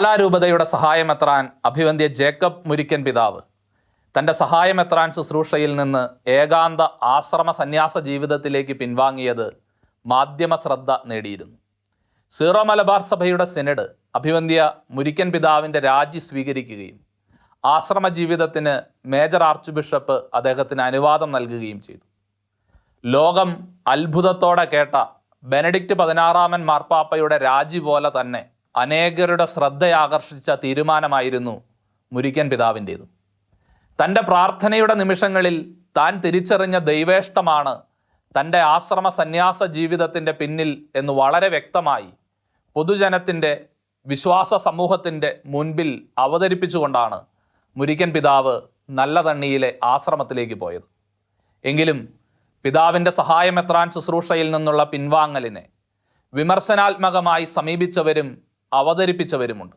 പാലാരൂപതയുടെ സഹായമെത്രാൻ അഭിവന്ദ്യ Jacob Murikkan പിതാവ്. തന്റെ സഹായമെത്രാൻ ശുശ്രൂഷയിൽ നിന്ന് ഏകാന്ത ആശ്രമ സന്യാസ ജീവിതത്തിലേക്ക് പിൻവാങ്ങിയത് മാധ്യമ ശ്രദ്ധ നേടിയിരുന്നു. സീറോ മലബാർ സഭയുടെ സെനഡ് അഭിവന്ദ്യ മുരിക്കൻ പിതാവിന്റെ രാജി സ്വീകരിക്കുകയും ആശ്രമ ജീവിതത്തിന് മേജർ ആർച്ച് ബിഷപ്പ് അദ്ദേഹത്തിന് അനുവാദം നൽകുകയും ചെയ്തു. ലോകം അത്ഭുതത്തോടെ കേട്ട ബെനഡിക്റ്റ് പതിനാറാമൻ മാർപ്പാപ്പയുടെ രാജി പോലെ തന്നെ അനേകരുടെ ശ്രദ്ധയാകർഷിച്ച തീരുമാനമായിരുന്നു മുരിക്കൻ പിതാവിന്റേത്. തന്റെ പ്രാർത്ഥനയുടെ നിമിഷങ്ങളിൽ താൻ തിരിച്ചറിഞ്ഞ ദൈവേഷ്ടമാണ് തന്റെ ആശ്രമ സന്യാസ ജീവിതത്തിന്റെ പിന്നിൽ എന്ന് വളരെ വ്യക്തമായി പൊതുജനത്തിന്റെ വിശ്വാസ സമൂഹത്തിന്റെ മുൻപിൽ അവതരിപ്പിച്ചുകൊണ്ടാണ് മുരിക്കൻ പിതാവ് നല്ല തണ്ണിയിലെ ആശ്രമത്തിലേക്ക് പോയത്. എങ്കിലും പിതാവിന്റെ സഹായമെത്രാൻ ശുശ്രൂഷയിൽ നിന്നുള്ള പിൻവാങ്ങലിനെ വിമർശനാത്മകമായി സമീപിച്ചവരും അവതരിപ്പിച്ചവരുമുണ്ട്.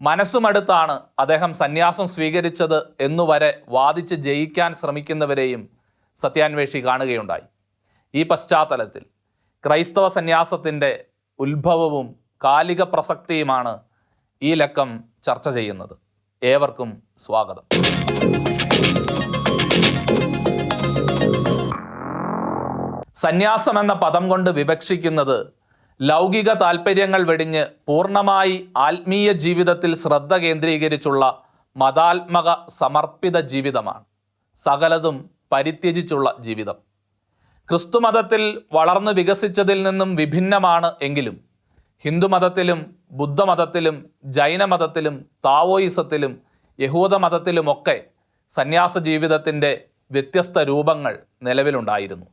മനസ്സുമടുത്താണ് അദ്ദേഹം സന്യാസം സ്വീകരിച്ചത് എന്നുവരെ വാദിച്ച് ജയിക്കാൻ ശ്രമിക്കുന്നവരെയും സത്യാന്വേഷി കാണുകയുണ്ടായി. ഈ പശ്ചാത്തലത്തിൽ ക്രൈസ്തവ സന്യാസത്തിന്റെ ഉത്ഭവവും കാലിക പ്രസക്തിയുമാണ് ഈ ലക്കം ചർച്ച ചെയ്യുന്നത്. ഏവർക്കും സ്വാഗതം. സന്യാസം എന്ന പദം കൊണ്ട് വിവക്ഷിക്കുന്നത് ലൗകിക താൽപ്പര്യങ്ങൾ വെടിഞ്ഞ് പൂർണമായി ആത്മീയ ജീവിതത്തിൽ ശ്രദ്ധ കേന്ദ്രീകരിച്ചുള്ള മതാത്മക സമർപ്പിത ജീവിതമാണ്. സകലതും പരിത്യജിച്ചുള്ള ജീവിതം. ക്രിസ്തുമതത്തിൽ വളർന്നു വികസിച്ചതിൽ നിന്നും വിഭിന്നമാണ് എങ്കിലും ഹിന്ദുമതത്തിലും ബുദ്ധമതത്തിലും ജൈനമതത്തിലും താവോയിസത്തിലും യഹൂദമതത്തിലുമൊക്കെ സന്യാസ ജീവിതത്തിന്റെ വ്യത്യസ്ത രൂപങ്ങൾ നിലവിലുണ്ടായിരുന്നു.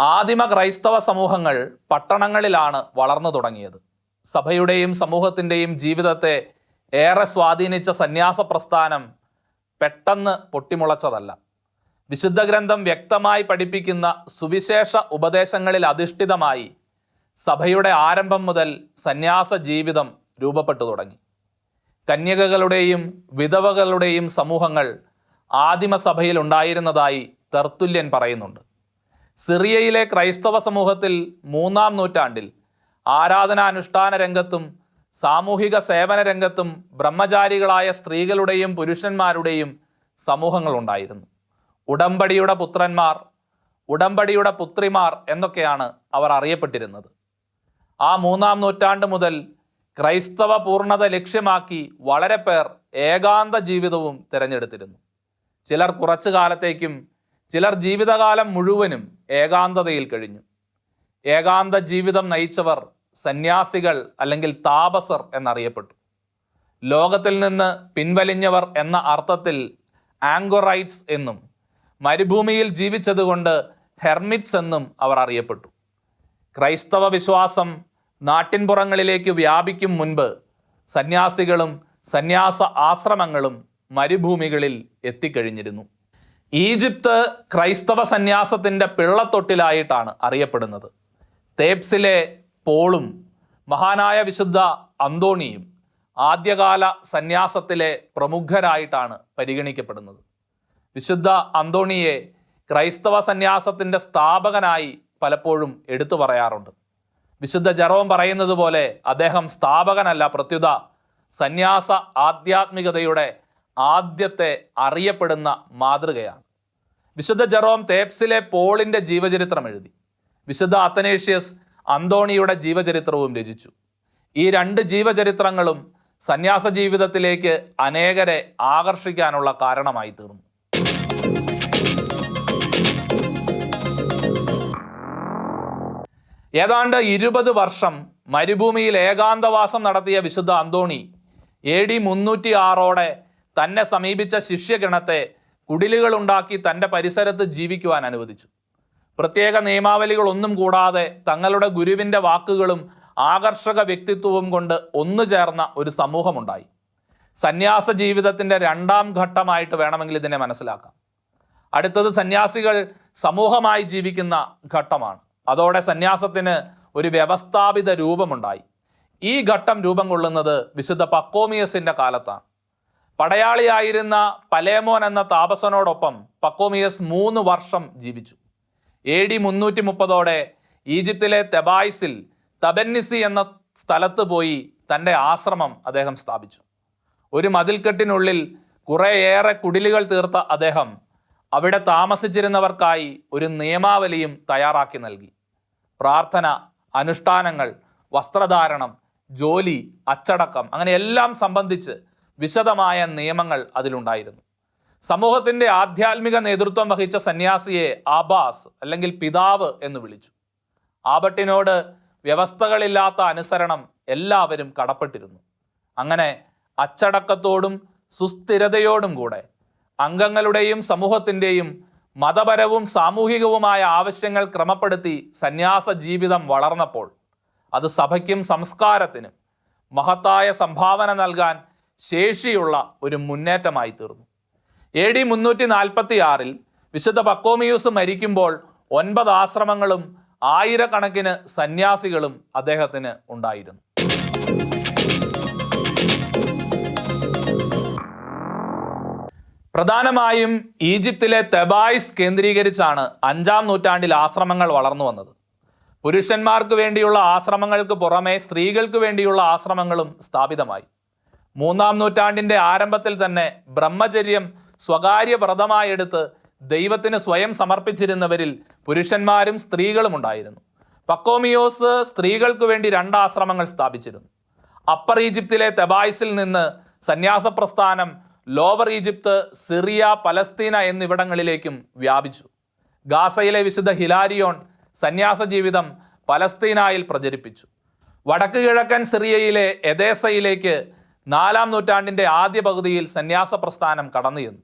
ആദിമ ക്രൈസ്തവ സമൂഹങ്ങൾ പട്ടണങ്ങളിലാണ് വളർന്നു തുടങ്ങിയത്. സഭയുടെയും സമൂഹത്തിന്റെയും ജീവിതത്തെ ഏറെ സ്വാധീനിച്ച സന്യാസ പ്രസ്ഥാനം പെട്ടെന്ന് പൊട്ടിമുളച്ചതല്ല. വിശുദ്ധ ഗ്രന്ഥം വ്യക്തമായി പഠിപ്പിക്കുന്ന സുവിശേഷ ഉപദേശങ്ങളിൽ അധിഷ്ഠിതമായി സഭയുടെ ആരംഭം മുതൽ സന്യാസ ജീവിതം രൂപപ്പെട്ടു തുടങ്ങി. കന്യകകളുടെയും വിധവകളുടെയും സമൂഹങ്ങൾ ആദിമസഭയിൽ ഉണ്ടായിരുന്നതായി തെർത്തുല്യൻ പറയുന്നുണ്ട്. സിറിയയിലെ ക്രൈസ്തവ സമൂഹത്തിൽ മൂന്നാം നൂറ്റാണ്ടിൽ ആരാധനാനുഷ്ഠാന രംഗത്തും സാമൂഹിക സേവന രംഗത്തും ബ്രഹ്മചാരികളായ സ്ത്രീകളുടെയും പുരുഷന്മാരുടെയും സമൂഹങ്ങളുണ്ടായിരുന്നു ഉടമ്പടിയുടെ പുത്രന്മാർ ഉടമ്പടിയുടെ പുത്രിമാർ എന്നൊക്കെയാണ് അവർ അറിയപ്പെട്ടിരുന്നത്. ആ മൂന്നാം നൂറ്റാണ്ട് മുതൽ ക്രൈസ്തവ പൂർണത ലക്ഷ്യമാക്കി വളരെ പേർ ഏകാന്ത ജീവിതവും തിരഞ്ഞെടുത്തിരുന്നു. ചിലർ കുറച്ചു കാലത്തേക്കും ചിലർ ജീവിതകാലം മുഴുവനും ഏകാന്തതയിൽ കഴിഞ്ഞു. ഏകാന്ത ജീവിതം നയിച്ചവർ സന്യാസികൾ അല്ലെങ്കിൽ താപസർ എന്നറിയപ്പെട്ടു. ലോകത്തിൽ നിന്ന് പിൻവലിഞ്ഞവർ എന്ന അർത്ഥത്തിൽ ആങ്കോറൈറ്റ്സ് എന്നും മരുഭൂമിയിൽ ജീവിച്ചതുകൊണ്ട് ഹെർമിറ്റ്സ് എന്നും അവർ അറിയപ്പെട്ടു. ക്രൈസ്തവ വിശ്വാസം നാട്ടിൻപുറങ്ങളിലേക്ക് വ്യാപിക്കും മുൻപ് സന്യാസികളും സന്യാസ ആശ്രമങ്ങളും മരുഭൂമികളിൽ എത്തിക്കഴിഞ്ഞിരുന്നു. ഈജിപ്ത് ക്രൈസ്തവ സന്യാസത്തിന്റെ പിള്ളത്തൊട്ടിലായിട്ടാണ് അറിയപ്പെടുന്നത്. തേപ്സിലെ പോളും മഹാനായ വിശുദ്ധ അന്തോണിയും ആദ്യകാല സന്യാസത്തിലെ പ്രമുഖരായിട്ടാണ് പരിഗണിക്കപ്പെടുന്നത്. വിശുദ്ധ അന്തോണിയെ ക്രൈസ്തവ സന്യാസത്തിന്റെ സ്ഥാപകനായി പലപ്പോഴും എടുത്തു പറയാറുണ്ട്. വിശുദ്ധ ജെറോം പറയുന്നത് പോലെ അദ്ദേഹം സ്ഥാപകനല്ല പ്രത്യുത സന്യാസ ആധ്യാത്മികതയുടെ ആദ്യത്തെ അറിയപ്പെടുന്ന മാതൃകയാണ്. വിശുദ്ധ ജെറോം തേപ്സിലെ പോളിന്റെ ജീവചരിത്രം എഴുതി. വിശുദ്ധ അത്തനേഷ്യസ് അന്തോണിയുടെ ജീവചരിത്രവും രചിച്ചു. ഈ രണ്ട് ജീവചരിത്രങ്ങളും സന്യാസ ജീവിതത്തിലേക്ക് അനേകരെ ആകർഷിക്കാനുള്ള കാരണമായി തീർന്നു. ഏതാണ്ട് ഇരുപത് വർഷം മരുഭൂമിയിൽ ഏകാന്തവാസം നടത്തിയ വിശുദ്ധ അന്തോണി എ ഡി മുന്നൂറ്റി ആറോടെ തന്നെ സമീപിച്ച ശിഷ്യഗണത്തെ കുടിലുകളുണ്ടാക്കി തന്റെ പരിസരത്ത് ജീവിക്കുവാൻ അനുവദിച്ചു. പ്രത്യേക നിയമാവലികളൊന്നും കൂടാതെ തങ്ങളുടെ ഗുരുവിന്റെ വാക്കുകളും ആകർഷക വ്യക്തിത്വവും കൊണ്ട് ഒന്നു ചേർന്ന ഒരു സമൂഹമുണ്ടായി. സന്യാസ ജീവിതത്തിന്റെ രണ്ടാം ഘട്ടമായിട്ട് വേണമെങ്കിൽ ഇതിനെ മനസ്സിലാക്കാം. അടുത്തത് സന്യാസികൾ സമൂഹമായി ജീവിക്കുന്ന ഘട്ടമാണ്. അതോടെ സന്യാസത്തിന് ഒരു വ്യവസ്ഥാപിത രൂപമുണ്ടായി. ഈ ഘട്ടം രൂപം കൊള്ളുന്നത് വിശുദ്ധ പക്കോമിയസിന്റെ കാലത്താണ്. പടയാളിയായിരുന്ന പലേമോൻ എന്ന താപസനോടൊപ്പം പക്കോമിയസ് മൂന്ന് വർഷം ജീവിച്ചു. എ ഡി മുന്നൂറ്റി മുപ്പതോടെ ഈജിപ്തിലെ തെബായ്സിൽ തബന്നിസി എന്ന സ്ഥലത്ത് പോയി തന്റെ ആശ്രമം അദ്ദേഹം സ്ഥാപിച്ചു. ഒരു മതിൽക്കെട്ടിനുള്ളിൽ കുറേയേറെ കുടിലുകൾ തീർത്ത അദ്ദേഹം അവിടെ താമസിച്ചിരുന്നവർക്കായി ഒരു നിയമാവലിയും തയ്യാറാക്കി നൽകി. പ്രാർത്ഥന അനുഷ്ഠാനങ്ങൾ വസ്ത്രധാരണം ജോലി അച്ചടക്കം അങ്ങനെ എല്ലാം സംബന്ധിച്ച് വിശദമായ നിയമങ്ങൾ അതിലുണ്ടായിരുന്നു. സമൂഹത്തിന്റെ ആധ്യാത്മിക നേതൃത്വം വഹിച്ച സന്യാസിയെ ആബാസ് അല്ലെങ്കിൽ പിതാവ് എന്ന് വിളിച്ചു. ആബട്ടിനോട് വ്യവസ്ഥകളില്ലാത്ത അനുസരണം എല്ലാവരും കടപ്പെട്ടിരുന്നു. അങ്ങനെ അച്ചടക്കത്തോടും സുസ്ഥിരതയോടും കൂടെ അംഗങ്ങളുടെയും സമൂഹത്തിന്റെയും മതപരവും സാമൂഹികവുമായ ആവശ്യങ്ങൾ ക്രമപ്പെടുത്തി സന്യാസ ജീവിതം വളർന്നപ്പോൾ അത് സഭയ്ക്കും സംസ്കാരത്തിനും മഹത്തായ സംഭാവന നൽകാൻ ശേഷിയുള്ള ഒരു മുന്നേറ്റമായി തീർന്നു. എ ഡി മുന്നൂറ്റി നാൽപ്പത്തി ആറിൽ വിശുദ്ധ പക്കോമിയൂസ് മരിക്കുമ്പോൾ ഒൻപത് ആശ്രമങ്ങളും ആയിരക്കണക്കിന് സന്യാസികളും അദ്ദേഹത്തിന് ഉണ്ടായിരുന്നു. പ്രധാനമായും ഈജിപ്തിലെ തെബായ്സ് കേന്ദ്രീകരിച്ചാണ് അഞ്ചാം നൂറ്റാണ്ടിൽ ആശ്രമങ്ങൾ വളർന്നു വന്നത്. പുരുഷന്മാർക്ക് വേണ്ടിയുള്ള ആശ്രമങ്ങൾക്ക് പുറമെ സ്ത്രീകൾക്ക് വേണ്ടിയുള്ള ആശ്രമങ്ങളും സ്ഥാപിതമായി. മൂന്നാം നൂറ്റാണ്ടിന്റെ ആരംഭത്തിൽ തന്നെ ബ്രഹ്മചര്യം സ്വകാര്യ വ്രതമായെടുത്ത് ദൈവത്തിന് സ്വയം സമർപ്പിച്ചിരുന്നവരിൽ പുരുഷന്മാരും സ്ത്രീകളും ഉണ്ടായിരുന്നു. പക്കോമിയോസ് സ്ത്രീകൾക്ക് വേണ്ടി രണ്ട് ആശ്രമങ്ങൾ സ്ഥാപിച്ചിരുന്നു. അപ്പർ ഈജിപ്തിലെ തെബായ്സിൽ നിന്ന് സന്യാസ പ്രസ്ഥാനം ലോവർ ഈജിപ്ത് സിറിയ പലസ്തീന എന്നിവിടങ്ങളിലേക്കും വ്യാപിച്ചു. ഗാസയിലെ വിശുദ്ധ ഹിലാരിയോൺ സന്യാസ ജീവിതം പലസ്തീനായിൽ പ്രചരിപ്പിച്ചു. വടക്ക് കിഴക്കൻ സിറിയയിലെ എദേസയിലേക്ക് നാലാം നൂറ്റാണ്ടിന്റെ ആദ്യ പകുതിയിൽ സന്യാസ പ്രസ്ഥാനം കടന്നു ചെന്നു.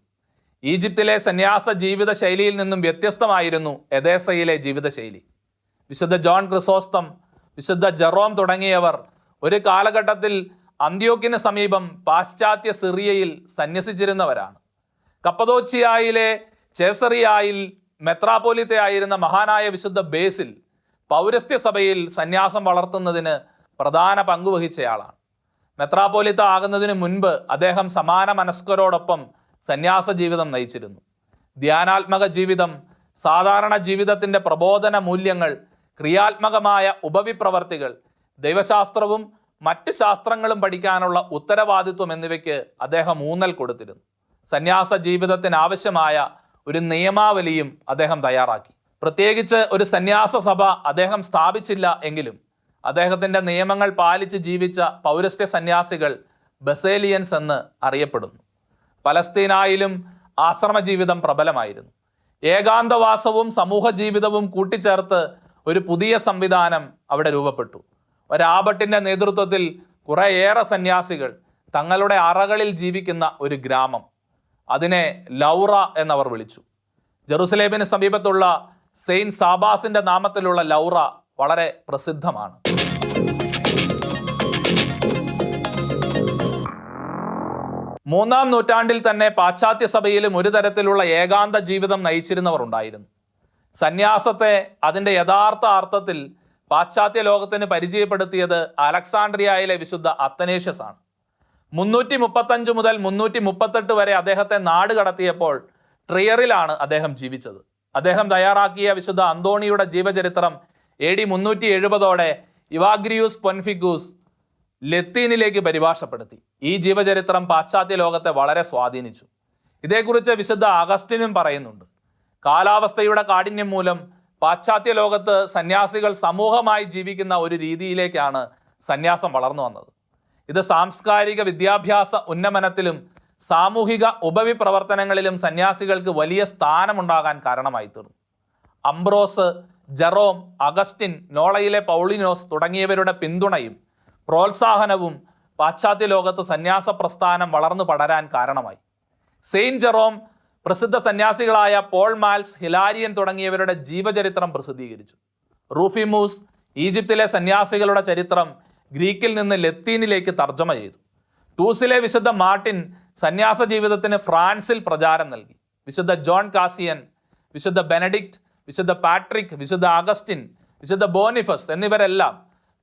ഈജിപ്തിലെ സന്യാസ ജീവിത ശൈലിയിൽ നിന്നും വ്യത്യസ്തമായിരുന്നു എദേസയിലെ ജീവിതശൈലി വിശുദ്ധ ജോൺ ക്രിസോസ്തം വിശുദ്ധ ജെറോം തുടങ്ങിയവർ ഒരു കാലഘട്ടത്തിൽ അന്ത്യോക്കിന് സമീപം പാശ്ചാത്യ സിറിയയിൽ സന്യസിച്ചിരുന്നവരാണ്. കപ്പതോച്ചിയായിലെ ചേസറിയായിൽ മെത്രാപോലിത്തയായിരുന്ന മഹാനായ വിശുദ്ധ ബേസിൽ പൗരസ്ത്യ സഭയിൽ സന്യാസം വളർത്തുന്നതിന് പ്രധാന പങ്കുവഹിച്ചയാളാണ് മെത്രാപോലിത്ത ആകുന്നതിന് മുൻപ് അദ്ദേഹം സമാന മനസ്കരോടൊപ്പം സന്യാസ ജീവിതം നയിച്ചിരുന്നു. ധ്യാനാത്മക ജീവിതം സാധാരണ ജീവിതത്തിന്റെ പ്രബോധന മൂല്യങ്ങൾ ക്രിയാത്മകമായ ഉപവിപ്രവർത്തികൾ ദൈവശാസ്ത്രവും മറ്റ് ശാസ്ത്രങ്ങളും പഠിക്കാനുള്ള ഉത്തരവാദിത്വം എന്നിവയ്ക്ക് അദ്ദേഹം ഊന്നൽ കൊടുത്തിരുന്നു. സന്യാസ ജീവിതത്തിന് ആവശ്യമായ ഒരു നിയമാവലിയും അദ്ദേഹം തയ്യാറാക്കി. പ്രത്യേകിച്ച് ഒരു സന്യാസ സഭ അദ്ദേഹം സ്ഥാപിച്ചില്ല എങ്കിലും അദ്ദേഹത്തിന്റെ നിയമങ്ങൾ പാലിച്ച് ജീവിച്ച പൗരസ്ത്യ സന്യാസികൾ ബസേലിയൻസ് എന്ന് അറിയപ്പെടുന്നു. പലസ്തീനായിലും ആശ്രമ ജീവിതം പ്രബലമായിരുന്നു. ഏകാന്തവാസവും സമൂഹ ജീവിതവും കൂട്ടിച്ചേർത്ത് ഒരു പുതിയ സംവിധാനം അവിടെ രൂപപ്പെട്ടു. ഒരാബട്ടിന്റെ നേതൃത്വത്തിൽ കുറേയേറെ സന്യാസികൾ തങ്ങളുടെ അറകളിൽ ജീവിക്കുന്ന ഒരു ഗ്രാമം. അതിനെ ലൗറ എന്നവർ വിളിച്ചു. ജെറുസലേമിന് സമീപത്തുള്ള സെയിന്റ് സാബാസിന്റെ നാമത്തിലുള്ള ലൗറ വളരെ പ്രസിദ്ധമാണ്. മൂന്നാം നൂറ്റാണ്ടിൽ തന്നെ പാശ്ചാത്യ സഭയിലും ഒരു തരത്തിലുള്ള ഏകാന്ത ജീവിതം നയിച്ചിരുന്നവർ ഉണ്ടായിരുന്നു. സന്യാസത്തെ അതിന്റെ യഥാർത്ഥ അർത്ഥത്തിൽ പാശ്ചാത്യ ലോകത്തിന് പരിചയപ്പെടുത്തിയത് അലക്സാണ്ട്രിയയിലെ വിശുദ്ധ അത്തനേഷ്യസ് ആണ്. മുന്നൂറ്റി മുപ്പത്തഞ്ച് മുതൽ മുന്നൂറ്റി മുപ്പത്തെട്ട് വരെ അദ്ദേഹത്തെ നാട് കടത്തിയപ്പോൾ ട്രിയറിലാണ് അദ്ദേഹം ജീവിച്ചത്. അദ്ദേഹം തയ്യാറാക്കിയ വിശുദ്ധ അന്തോണിയുടെ ജീവചരിത്രം എ ഡി മുന്നൂറ്റി എഴുപതോടെ ഇവാഗ്രിയൂസ് പൊൻഫിഗൂസ് ലത്തീനിലേക്ക് പരിഭാഷപ്പെടുത്തി. ഈ ജീവചരിത്രം പാശ്ചാത്യ ലോകത്തെ വളരെ സ്വാധീനിച്ചു. ഇതേക്കുറിച്ച് വിശുദ്ധ അഗസ്റ്റിനും പറയുന്നുണ്ട്. കാലാവസ്ഥയുടെ കാഠിന്യം മൂലം പാശ്ചാത്യ ലോകത്ത് സന്യാസികൾ സമൂഹമായി ജീവിക്കുന്ന ഒരു രീതിയിലേക്കാണ് സന്യാസം വളർന്നു വന്നത്. ഇത് സാംസ്കാരിക വിദ്യാഭ്യാസ ഉന്നമനത്തിലും സാമൂഹിക ഉപവിപ്രവർത്തനങ്ങളിലും സന്യാസികൾക്ക് വലിയ സ്ഥാനമുണ്ടാകാൻ കാരണമായി തീർന്നു അംബ്രോസ് ജെറോം അഗസ്റ്റിൻ നോളയിലെ പൗളിനോസ് തുടങ്ങിയവരുടെ പിന്തുണയും പ്രോത്സാഹനവും പാശ്ചാത്യ ലോകത്ത് സന്യാസ പ്രസ്ഥാനം വളർന്നു പടരാൻ കാരണമായി. സെയിന്റ് ജെറോം പ്രസിദ്ധ സന്യാസികളായ പോൾ മാൽസ് ഹിലാരിയൻ തുടങ്ങിയവരുടെ ജീവചരിത്രം പ്രസിദ്ധീകരിച്ചു. റൂഫിമൂസ് ഈജിപ്തിലെ സന്യാസികളുടെ ചരിത്രം ഗ്രീക്കിൽ നിന്ന് ലത്തീനിലേക്ക് തർജമ ചെയ്തു. ടൂസിലെ വിശുദ്ധ മാർട്ടിൻ സന്യാസ ജീവിതത്തിന് ഫ്രാൻസിൽ പ്രചാരം നൽകി. വിശുദ്ധ ജോൺ കാസിയൻ വിശുദ്ധ ബെനഡിക്റ്റ് വിശുദ്ധ പാട്രിക് വിശുദ്ധ അഗസ്റ്റിൻ വിശുദ്ധ ബോണിഫസ് എന്നിവരെല്ലാം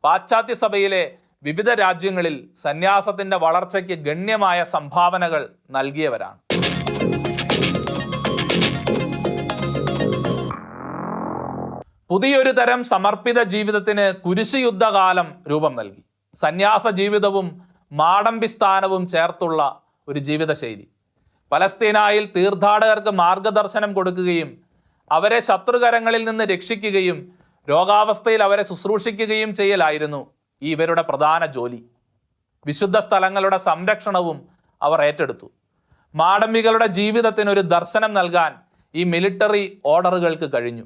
പാശ്ചാത്യ സഭയിലെ വിവിധ രാജ്യങ്ങളിൽ സന്യാസത്തിന്റെ വളർച്ചയ്ക്ക് ഗണ്യമായ സംഭാവനകൾ നൽകിയവരാണ്. പുതിയൊരു തരം സമർപ്പിത ജീവിതത്തിന് കുരിശുയുദ്ധകാലം രൂപം നൽകി. സന്യാസ ജീവിതവും മാടമ്പി സ്ഥാനവും ചേർത്തുള്ള ഒരു ജീവിതശൈലി. പലസ്തീനായിൽ തീർത്ഥാടകർക്ക് മാർഗദർശനം കൊടുക്കുകയും അവരെ ശത്രുകരങ്ങളിൽ നിന്ന് രക്ഷിക്കുകയും രോഗാവസ്ഥയിൽ അവരെ ശുശ്രൂഷിക്കുകയും ചെയ്യലായിരുന്നു ഈ ഇവരുടെ പ്രധാന ജോലി. വിശുദ്ധ സ്ഥലങ്ങളുടെ സംരക്ഷണവും അവർ ഏറ്റെടുത്തു. മാടമ്പികളുടെ ജീവിതത്തിന് ഒരു ദർശനം നൽകാൻ ഈ മിലിറ്ററി ഓർഡറുകൾക്ക് കഴിഞ്ഞു.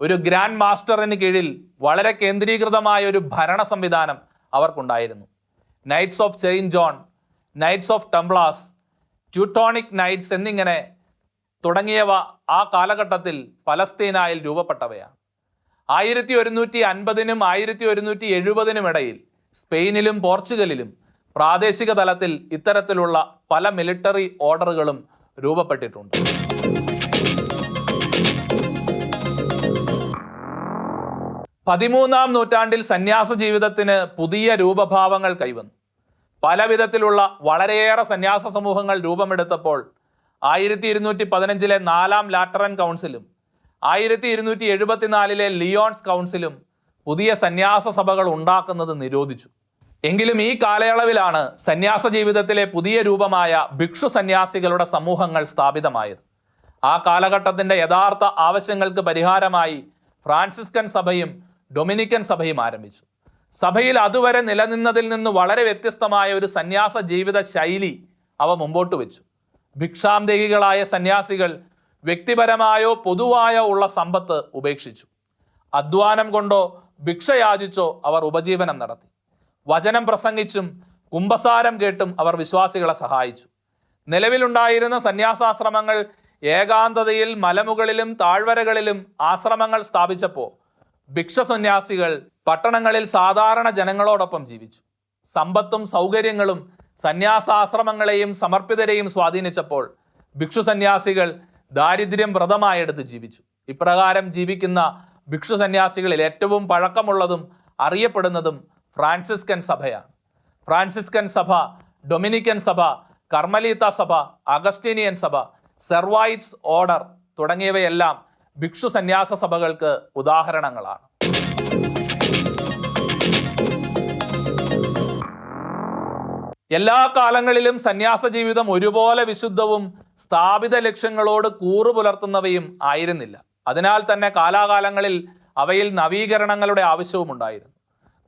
ഒരു ഗ്രാൻഡ് മാസ്റ്ററിന് കീഴിൽ വളരെ കേന്ദ്രീകൃതമായ ഒരു ഭരണ സംവിധാനം അവർക്കുണ്ടായിരുന്നു. Knights of saint John knights of templars Teutonic knights എന്നിങ്ങനെ തുടങ്ങിയവ ആ കാലഘട്ടത്തിൽ പലസ്തീനായിൽ രൂപപ്പെട്ടവയാണ്. ആയിരത്തി ഒരുന്നൂറ്റി അൻപതിനും ആയിരത്തി ഒരുന്നൂറ്റി എഴുപതിനും ഇടയിൽ സ്പെയിനിലും പോർച്ചുഗലിലും പ്രാദേശിക തലത്തിൽ ഇത്തരത്തിലുള്ള പല മിലിറ്ററി ഓർഡറുകളും രൂപപ്പെട്ടിട്ടുണ്ട്. പതിമൂന്നാം നൂറ്റാണ്ടിൽ സന്യാസ ജീവിതത്തിന് പുതിയ രൂപഭാവങ്ങൾ കൈവന്നു. പലവിധത്തിലുള്ള വളരെയേറെ സന്യാസ സമൂഹങ്ങൾ രൂപമെടുത്തപ്പോൾ ആയിരത്തി ഇരുന്നൂറ്റി പതിനഞ്ചിലെ നാലാം ലാറ്ററൻ കൗൺസിലും ആയിരത്തി ഇരുന്നൂറ്റി എഴുപത്തിനാലിലെ ലിയോൺസ് കൗൺസിലും പുതിയ സന്യാസ സഭകൾ ഉണ്ടാക്കുന്നത് നിരോധിച്ചു. എങ്കിലും ഈ കാലയളവിലാണ് സന്യാസ ജീവിതത്തിലെ പുതിയ രൂപമായ ഭിക്ഷു സന്യാസികളുടെ സമൂഹങ്ങൾ സ്ഥാപിതമായത്. ആ കാലഘട്ടത്തിന്റെ യഥാർത്ഥ ആവശ്യങ്ങൾക്ക് പരിഹാരമായി ഫ്രാൻസിസ്കൻ സഭയും ഡൊമിനിക്കൻ സഭയും ആരംഭിച്ചു. സഭയിൽ അതുവരെ നിലനിന്നതിൽ നിന്ന് വളരെ വ്യത്യസ്തമായ ഒരു സന്യാസ ജീവിത ശൈലി അവ മുമ്പോട്ട് വെച്ചു. ഭിക്ഷാന്തേഹികളായ സന്യാസികൾ വ്യക്തിപരമായോ പൊതുവായോ ഉള്ള സമ്പത്ത് ഉപേക്ഷിച്ചു. അധ്വാനം കൊണ്ടോ ഭിക്ഷയാചിച്ചോ അവർ ഉപജീവനം നടത്തി. വചനം പ്രസംഗിച്ചും കുംഭസാരം കേട്ടും അവർ വിശ്വാസികളെ സഹായിച്ചു. നിലവിലുണ്ടായിരുന്ന സന്യാസാശ്രമങ്ങൾ ഏകാന്തതയിൽ മലമുകളിലും താഴ്വരകളിലും ആശ്രമങ്ങൾ സ്ഥാപിച്ചപ്പോൾ ഭിക്ഷസന്യാസികൾ പട്ടണങ്ങളിൽ സാധാരണ ജനങ്ങളോടൊപ്പം ജീവിച്ചു. സമ്പത്തും സൗകര്യങ്ങളും സന്യാസാശ്രമങ്ങളെയും സമർപ്പിതരെയും സ്വാധീനിച്ചപ്പോൾ ഭിക്ഷു സന്യാസികൾ ദാരിദ്ര്യം വ്രതമായെടുത്ത് ജീവിച്ചു. ഇപ്രകാരം ജീവിക്കുന്ന ഭിക്ഷു സന്യാസികളിൽ ഏറ്റവും പഴക്കമുള്ളതും അറിയപ്പെടുന്നതും ഫ്രാൻസിസ്കൻ സഭയാണ്. ഫ്രാൻസിസ്കൻ സഭ ഡൊമിനിക്കൻ സഭ കർമ്മലീത്ത സഭ അഗസ്റ്റീനിയൻ സഭ സെർവൈറ്റ്സ് ഓർഡർ തുടങ്ങിയവയെല്ലാം ഭിക്ഷു സന്യാസ സഭകൾക്ക് ഉദാഹരണങ്ങളാണ്. എല്ലാ കാലങ്ങളിലും സന്യാസ ജീവിതം ഒരുപോലെ വിശുദ്ധവും സ്ഥാപിത ലക്ഷ്യങ്ങളോട് കൂറു പുലർത്തുന്നവയും ആയിരുന്നില്ല. അതിനാൽ തന്നെ കാലാകാലങ്ങളിൽ അവയിൽ നവീകരണങ്ങളുടെ ആവശ്യവും ഉണ്ടായിരുന്നു.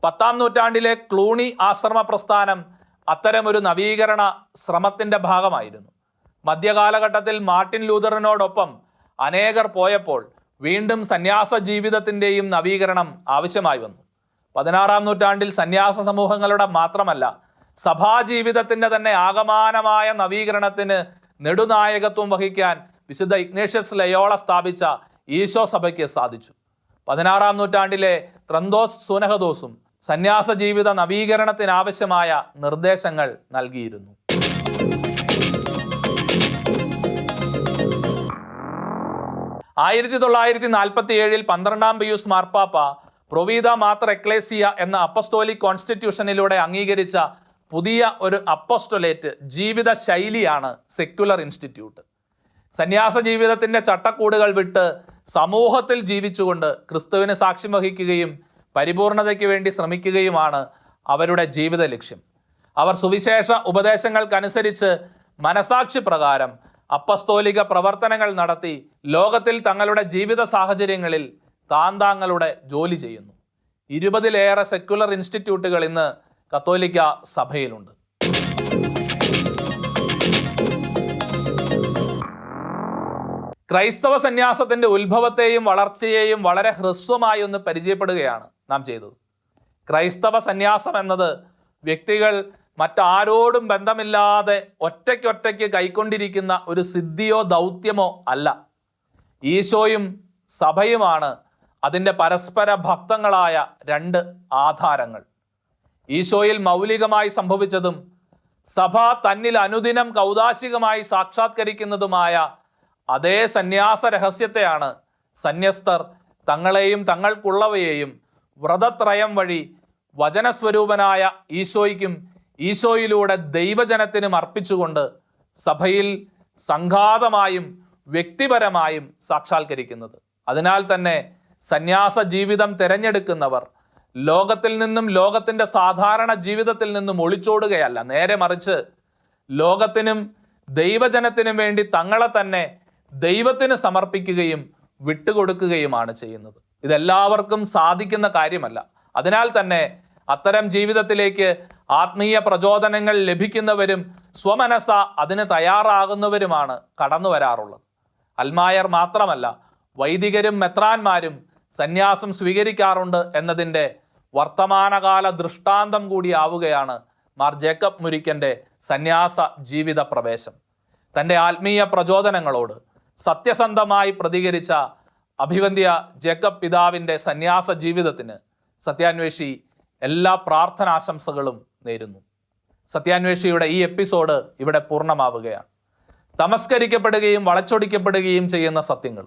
പത്താം നൂറ്റാണ്ടിലെ ക്ലൂണി ആശ്രമ പ്രസ്ഥാനം അത്തരമൊരു നവീകരണ ശ്രമത്തിന്റെ ഭാഗമായിരുന്നു. മധ്യകാലഘട്ടത്തിൽ മാർട്ടിൻ ലൂതറിനോടൊപ്പം അനേകർ പോയപ്പോൾ വീണ്ടും സന്യാസ ജീവിതത്തിന്റെയും നവീകരണം ആവശ്യമായി വന്നു. പതിനാറാം നൂറ്റാണ്ടിൽ സന്യാസ സമൂഹങ്ങളുടെ മാത്രമല്ല സഭാജീവിതത്തിന്റെ തന്നെ ആകമാനമായ നവീകരണത്തിന് നെടുനായകത്വം വഹിക്കാൻ വിശുദ്ധ ഇഗ്നേഷ്യസ് ലയോള സ്ഥാപിച്ച ഈശോ സഭയ്ക്ക് സാധിച്ചു. പതിനാറാം നൂറ്റാണ്ടിലെ ത്രന്തോസ് സുനഹദോസും സന്യാസ ജീവിത നവീകരണത്തിനാവശ്യമായ നിർദ്ദേശങ്ങൾ നൽകിയിരുന്നു. ആയിരത്തി തൊള്ളായിരത്തി നാൽപ്പത്തി ഏഴിൽ പന്ത്രണ്ടാം പിയൂസ് മാർപ്പാപ്പ പ്രൊവീത മാത്ര എക്ലേസിയ എന്ന അപ്പസ്തോലിക് കോൺസ്റ്റിറ്റ്യൂഷനിലൂടെ അംഗീകരിച്ച പുതിയ ഒരു അപ്പോസ്റ്റൊലേറ്റ് ജീവിത ശൈലിയാണ് സെക്യുലർ ഇൻസ്റ്റിറ്റ്യൂട്ട്. സന്യാസ ജീവിതത്തിന്റെ ചട്ടക്കൂടുകൾ വിട്ട് സമൂഹത്തിൽ ജീവിച്ചുകൊണ്ട് ക്രിസ്തുവിന് സാക്ഷ്യം വഹിക്കുകയും പരിപൂർണതയ്ക്ക് വേണ്ടി ശ്രമിക്കുകയുമാണ് അവരുടെ ജീവിത ലക്ഷ്യം. അവർ സുവിശേഷ ഉപദേശങ്ങൾക്കനുസരിച്ച് മനസാക്ഷി പ്രകാരം അപ്പസ്തോലിക പ്രവർത്തനങ്ങൾ നടത്തി ലോകത്തിൽ തങ്ങളുടെ ജീവിത സാഹചര്യങ്ങളിൽ താന്താങ്ങളുടെ ജോലി ചെയ്യുന്നു. ഇരുപതിലേറെ സെക്യുലർ ഇൻസ്റ്റിറ്റ്യൂട്ടുകൾ ഇന്ന് കത്തോലിക്ക സഭയിലുണ്ട്. ക്രൈസ്തവ സന്യാസത്തിന്റെ ഉത്ഭവത്തെയും വളർച്ചയെയും വളരെ ഹ്രസ്വമായി ഒന്ന് പരിചയപ്പെടുകയാണ് നാം ചെയ്തത്. ക്രൈസ്തവ സന്യാസം എന്നത് വ്യക്തികൾ മറ്റാരോടും ബന്ധമില്ലാതെ ഒറ്റയ്ക്കൊറ്റയ്ക്ക് കൈക്കൊണ്ടിരിക്കുന്ന ഒരു സിദ്ധിയോ ദൗത്യമോ അല്ല. ഈശോയും സഭയുമാണ് അതിന്റെ പരസ്പര ഭക്തങ്ങളായ രണ്ട് ആധാരങ്ങൾ. ഈശോയിൽ മൗലികമായി സംഭവിച്ചതും സഭ തന്നിൽ അനുദിനം കൗതാശികമായി സാക്ഷാത്കരിക്കുന്നതുമായ അതേ സന്യാസ രഹസ്യത്തെയാണ് സന്യസ്തർ തങ്ങളെയും തങ്ങൾക്കുള്ളവയെയും വ്രതത്രയം വഴി വചനസ്വരൂപനായ ഈശോയ്ക്കും ഈശോയിലൂടെ ദൈവജനത്തിനും അർപ്പിച്ചുകൊണ്ട് സഭയിൽ സംഘാതമായും വ്യക്തിപരമായും സാക്ഷാത്കരിക്കുന്നത്. അതിനാൽ തന്നെ സന്യാസ ജീവിതം തിരഞ്ഞെടുക്കുന്നവർ ലോകത്തിൽ നിന്നും ലോകത്തിന്റെ സാധാരണ ജീവിതത്തിൽ നിന്നും ഒളിച്ചോടുകയല്ല. നേരെ മറിച്ച് ലോകത്തിനും ദൈവജനത്തിനും വേണ്ടി തങ്ങളെ തന്നെ ദൈവത്തിന് സമർപ്പിക്കുകയും വിട്ടുകൊടുക്കുകയുമാണ് ചെയ്യുന്നത്. ഇതെല്ലാവർക്കും സാധിക്കുന്ന കാര്യമല്ല. അതിനാൽ തന്നെ അത്തരം ജീവിതത്തിലേക്ക് ആത്മീയ പ്രചോദനങ്ങൾ ലഭിക്കുന്നവരും സ്വമനസ അതിന് തയ്യാറാകുന്നവരുമാണ് കടന്നു വരാറുള്ളത് അൽമായർ മാത്രമല്ല വൈദികരും മെത്രാന്മാരും സന്യാസം സ്വീകരിക്കാറുണ്ട് എന്നതിന്റെ വർത്തമാനകാല ദൃഷ്ടാന്തം കൂടിയാവുകയാണ് മാർ ജേക്കബ് മുരിക്കന്റെ സന്യാസ ജീവിത പ്രവേശം. തന്റെ ആത്മീയ പ്രചോദനങ്ങളോട് സത്യസന്ധമായി പ്രതികരിച്ച അഭിവന്ധ്യ ജേക്കബ് പിതാവിന്റെ സന്യാസ ജീവിതത്തിന് സത്യാന്വേഷി എല്ലാ പ്രാർത്ഥനാശംസകളും നേരുന്നു. സത്യാന്വേഷിയുടെ ഈ എപ്പിസോഡ് ഇവിടെ പൂർണമാവുകയാണ്. തമസ്കരിക്കപ്പെടുകയും വളച്ചൊടിക്കപ്പെടുകയും ചെയ്യുന്ന സത്യങ്ങൾ.